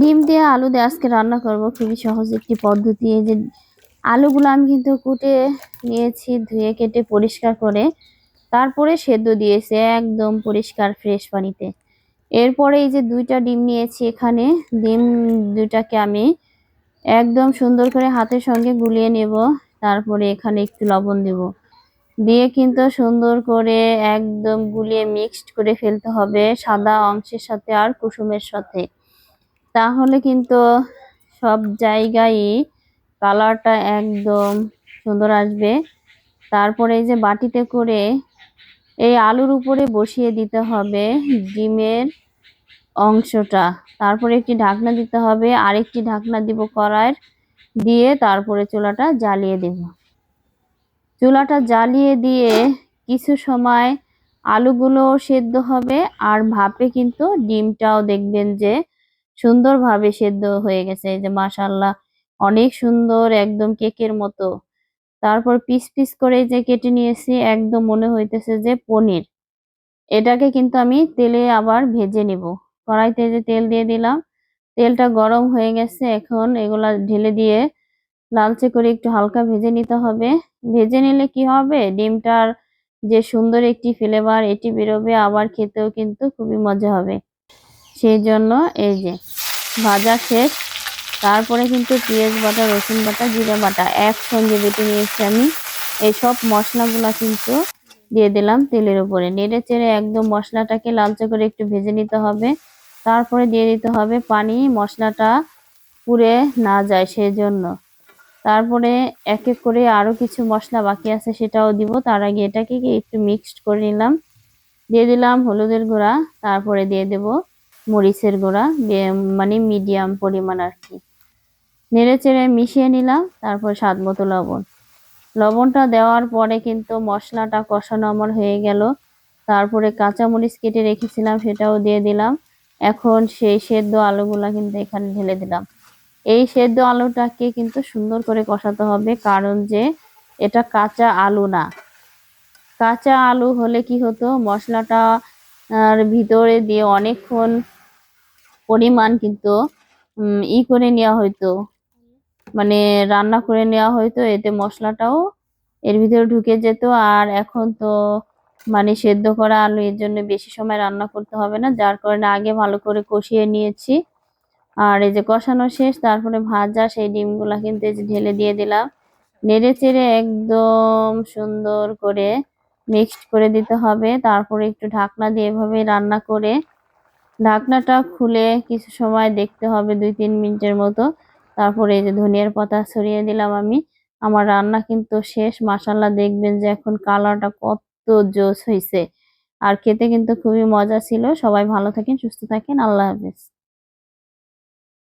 ডিম দিয়ে আলু দিয়ে আজকে রান্না করব। খুবই সহজ একটি পদ্ধতি। এই যে আলুগুলো আমি কিন্তু কুটে নিয়েছি, ধুয়ে কেটে পরিষ্কার করে তারপরে সেদ্ধ দিয়েছি একদম পরিষ্কার ফ্রেশ পানিতে। এরপরে এই যে দুইটা ডিম নিয়েছি এখানে, ডিম দুইটাকে আমি একদম সুন্দর করে হাতের সঙ্গে গুলিয়ে নেব, তারপরে এখানে একটু লবণ দেব। দিয়ে কিন্তু সুন্দর করে একদম গুলিয়ে মিক্সড করে ফেলতে হবে সাদা অংশের সাথে আর কুসুমের সাথে। তাহলে কিন্তু সব জায়গায় কালারটা একদম সুন্দর আসবে। তারপরে এই যে বাটিতে করে এই আলুর উপরে বসিয়ে দিতে হবে ডিমের অংশটা। তারপরে একটি ঢাকনা দিতে হবে, আরেকটি ঢাকনা দিব কড়াইয়ের, দিয়ে তারপরে চুলাটা জ্বালিয়ে দেব। চুলাটা জ্বালিয়ে দিয়ে কিছু সময় আলুগুলো সেদ্ধ হবে, আর ভাপে কিন্তু ডিমটাও দেখবেন যে সুন্দরভাবে সেদ্ধ হয়ে গেছে। এই যে মাশাল্লাহ অনেক সুন্দর একদম কেকের মতো। তারপর পিস পিস করে যে কেটে নিয়েছি, একদম মনে হইতেছে যে পনির। এটাকে কিন্তু আমি তেলে আবার ভেজে নিব। কড়াইতে যে তেল দিয়ে দিলাম, তেলটা গরম হয়ে গেছে। এখন এগুলা ঢেলে দিয়ে লালচে করে একটু হালকা ভেজে নিতে হবে। ভেজে নিলে কি হবে? ডিমটার যে সুন্দর একটি ফ্লেভার এটি বেরোবে। আবার খেতেও কিন্তু খুবই মজা হবে। সেই জন্য এই যে ভাজা শেষ। তারপরে কিন্তু পেঁয়াজ বাটা, রসুন বাটা, জিরা বাটা একসঙ্গে বেটে নিয়েছি আমি। এই সব মশলাগুলা কিন্তু দিয়ে দিলাম তেলের উপরে। নেড়ে চেড়ে একদম মশলাটাকে লালচে করে একটু ভেজে নিতে হবে। তারপরে দিয়ে দিতে হবে পানি, মশলাটা পুড়ে না যায় সেই জন্য তারপরে এক এক করে আরও কিছু মশলা বাকি আছে সেটাও দিব। তার আগে এটাকে একটু মিক্সড করে নিলাম। দিয়ে দিলাম হলুদের গুঁড়া, তারপরে দিয়ে দেব মরিচের গুঁড়া মানে মিডিয়াম পরিমাণ আর কি। নেড়ে চেড়ে মিশিয়ে নিলাম, তারপর স্বাদ মতো লবণ। লবণটা দেওয়ার পরে কিন্তু মশলাটা কষানো আমার হয়ে গেল। তারপরে কাঁচামরিচ কেটে রেখেছিলাম, সেটাও দিয়ে দিলাম। এখন সেই সেদ্ধ আলুগুলা কিন্তু এখানে ঢেলে দিলাম। এই সেদ্ধ আলুটাকে কিন্তু সুন্দর করে কষাতে হবে, কারণ যে এটা কাঁচা আলু না। কাঁচা আলু হলে কি হতো, মশলাটা ভিতরে দিয়ে অনেকক্ষণ পরিমাণ কিন্তু ই করে নেওয়া হইতো। মানে রান্না করে নেওয়া হয়তো এতে মশলাটাও এর ভিতরে ঢুকে যেত। আর এখন তো মানে সেদ্ধ করা আলু, এর জন্য বেশি সময় রান্না করতে হবে না। যার কারণে আগে ভালো করে কষিয়ে নিয়েছি। আর এই যে কষানো শেষ, তারপরে ভাজা সেই ডিমগুলা কিন্তু এই যে ঢেলে দিয়ে দিলাম। নেড়ে চেড়ে একদম সুন্দর করে মিক্সড করে দিতে হবে। তারপরে একটু ঢাকনা দিয়ে এভাবে রান্না করে ঢাকনাটা খুলে কিছু সময় দেখতে হবে, দুই তিন মিনিটের মতো। তারপরে এই যে ধনিয়ার পাতা ছড়িয়ে দিলাম আমি। আমার রান্না কিন্তু শেষ। মাসাল্লাহ দেখবেন যে এখন কালারটা কত জোস হয়েছে আর খেতে কিন্তু খুবই মজা ছিল। সবাই ভালো থাকেন, সুস্থ থাকেন। আল্লাহ হাফেজ।